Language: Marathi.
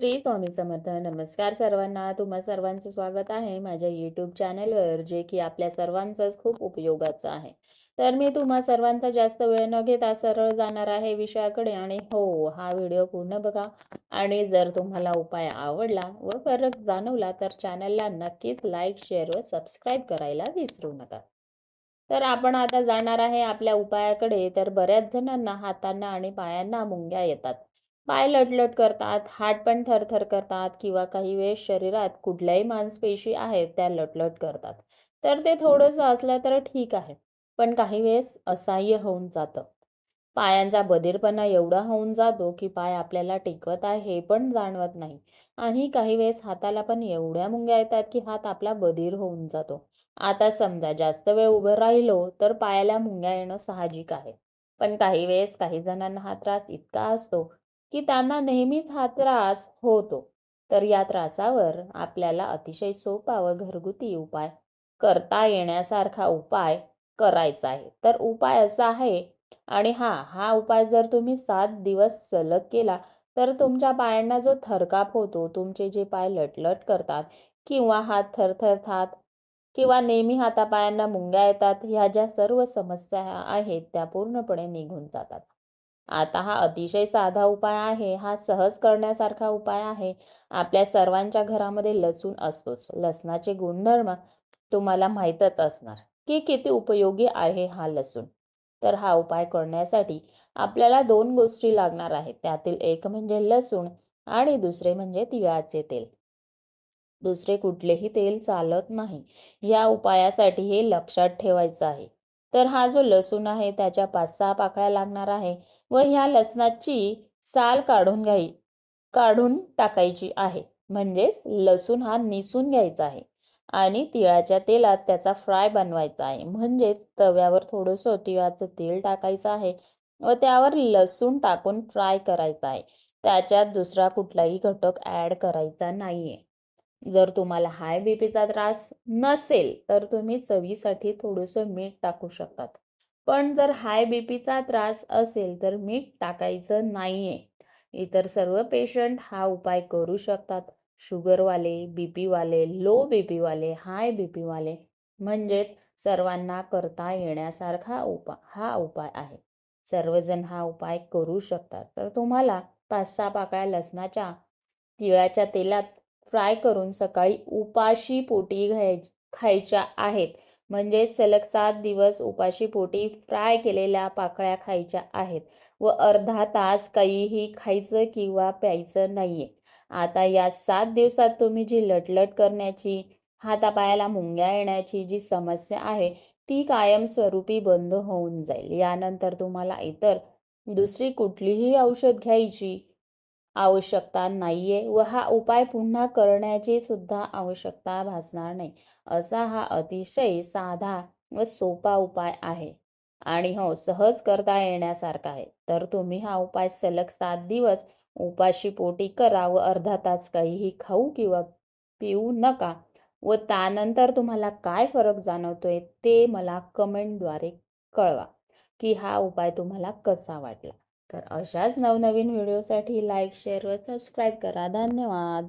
श्री स्वामी समर्थ. नमस्कार सर्वांना. तुम्हा सर्वांचं स्वागत आहे माझ्या युट्यूब चॅनलवर जे की आपल्या सर्वांचंच खूप उपयोगाचं आहे. तर मी तुम्हा सर्वांचा जास्त वेळ न घेता सरळ जाणार आहे विषयाकडे आणि हो हा व्हिडिओ पूर्ण बघा. आणि जर तुम्हाला उपाय आवडला व फरक जाणवला तर चॅनलला नक्कीच लाईक शेअर व सबस्क्राईब करायला विसरू नका. तर आपण आता जाणार आहे आपल्या उपायाकडे. तर बऱ्याच जणांना हातांना आणि पायांना मुंग्या येतात. पाय लटलट करतात हात पण थरथर करतात किंवा काही वेळेस शरीरात कुठल्याही मांसपेशी आहेत त्या लटलट करतात. तर ते थोडंसं असलं तर ठीक आहे पण काही वेळेस असह्य होऊन जातं. पायांचा बधीरपणा एवढा होऊन जातो की पाय आपल्याला टिकवत आहे हे पण जाणवत नाही. आणि काही वेळेस हाताला पण एवढ्या मुंग्या येतात की हात आपला बधीर होऊन जातो. आता समजा जास्त वेळ उभं राहिलो तर पायाला मुंग्या येणं साहजिक आहे. पण काही वेळेस काही जणांना हा त्रास इतका असतो की त्यांना नेहमीच हा त्रास होतो. तर या त्रासावर आपल्याला अतिशय सोपा व घरगुती उपाय करता येण्यासारखा उपाय करायचा आहे. तर उपाय असा आहे आणि हा हा उपाय जर तुम्ही सात दिवस सलग केला तर तुमच्या पायांना जो थरकाप होतो तुमचे जे पाय लटलट करतात किंवा हात थरथरतात किंवा नेहमी हातापायांना मुंग्या येतात ह्या ज्या सर्व समस्या आहेत त्या पूर्णपणे निघून जातात. आता हा अतिशय साधा उपाय आहे हा सहज करण्यासारखा उपाय आहे. आपल्या सर्वांच्या घरामध्ये लसूण असतोच. लसणाचे गुणधर्म तुम्हाला माहीतच असणार की किती उपयोगी आहे हा लसूण. तर हा उपाय करण्यासाठी आपल्याला दोन गोष्टी लागणार आहेत. त्यातील एक म्हणजे लसूण आणि दुसरे म्हणजे तिळाचे तेल. दुसरे कुठलेही तेल चालत नाही. या उपायासाठी हे लक्षात ठेवायचं आहे. तर हा जो लसूण आहे त्याच्या पाच सहा पाकळ्या लागणार आहे. व ह्या लसणाची साल काढून घ्याई काढून टाकायची आहे. म्हणजेच लसूण हा निसून घ्यायचा आहे आणि तिळाच्या तेलात त्याचा फ्राय बनवायचा आहे. म्हणजेच तव्यावर थोडंसं तिळाचं तेल टाकायचं आहे व त्यावर लसूण टाकून फ्राय करायचा आहे. त्याच्यात दुसरा कुठलाही घटक ॲड करायचा नाहीये. जर तुम्हाला हाय बीपीचा त्रास नसेल तर तुम्ही चवीसाठी थोडंसं मीठ टाकू शकतात. पण जर हाय बीपीचा त्रास असेल तर मीठ टाकायचं नाहीये. इतर सर्व पेशंट हा उपाय करू शकतात. शुगरवाले बीपीवाले लो बीपीवाले हाय बीपीवाले म्हणजेच सर्वांना करता येण्यासारखा उपाय हा उपाय आहे. सर्वजण हा उपाय करू शकतात. तर तुम्हाला पाच सहा पाकळ्या लसणाच्या तिळाच्या तेलात फ्राय करून सकाळी उपाशी पोटी घ्याय खायच्या आहेत. म्हणजे सलग सात दिवस उपाशी पोटी फ्राय केलेल्या पाकळ्या खायच्या आहेत व अर्धा तास काहीही खायचं किंवा प्यायचं नाहीये. आता या सात दिवसात तुम्ही जी लटलट करण्याची हातापायाला मुंग्या येण्याची जी समस्या आहे ती कायमस्वरूपी बंद होऊन जाईल. यानंतर तुम्हाला इतर दुसरी कुठलीही औषध घ्यायची आवश्यकता नाहीये व हा उपाय पुन्हा करण्याची सुद्धा आवश्यकता भासणार नाही. असा हा अतिशय साधा व सोपा उपाय आहे. आणि हो सहज करता येण्यासारखा आहे. तर तुम्ही हा उपाय सलग सात दिवस उपाशी पोटी करा व अर्धा तास काहीही खाऊ किंवा पिऊ नका. व त्यानंतर तुम्हाला काय फरक जाणवतोय ते मला कमेंटद्वारे कळवा की हा उपाय तुम्हाला कसा वाटला. तर अशाच नवनवीन व्हिडिओसाठी लाईक शेअर व सबस्क्राईब करा. धन्यवाद.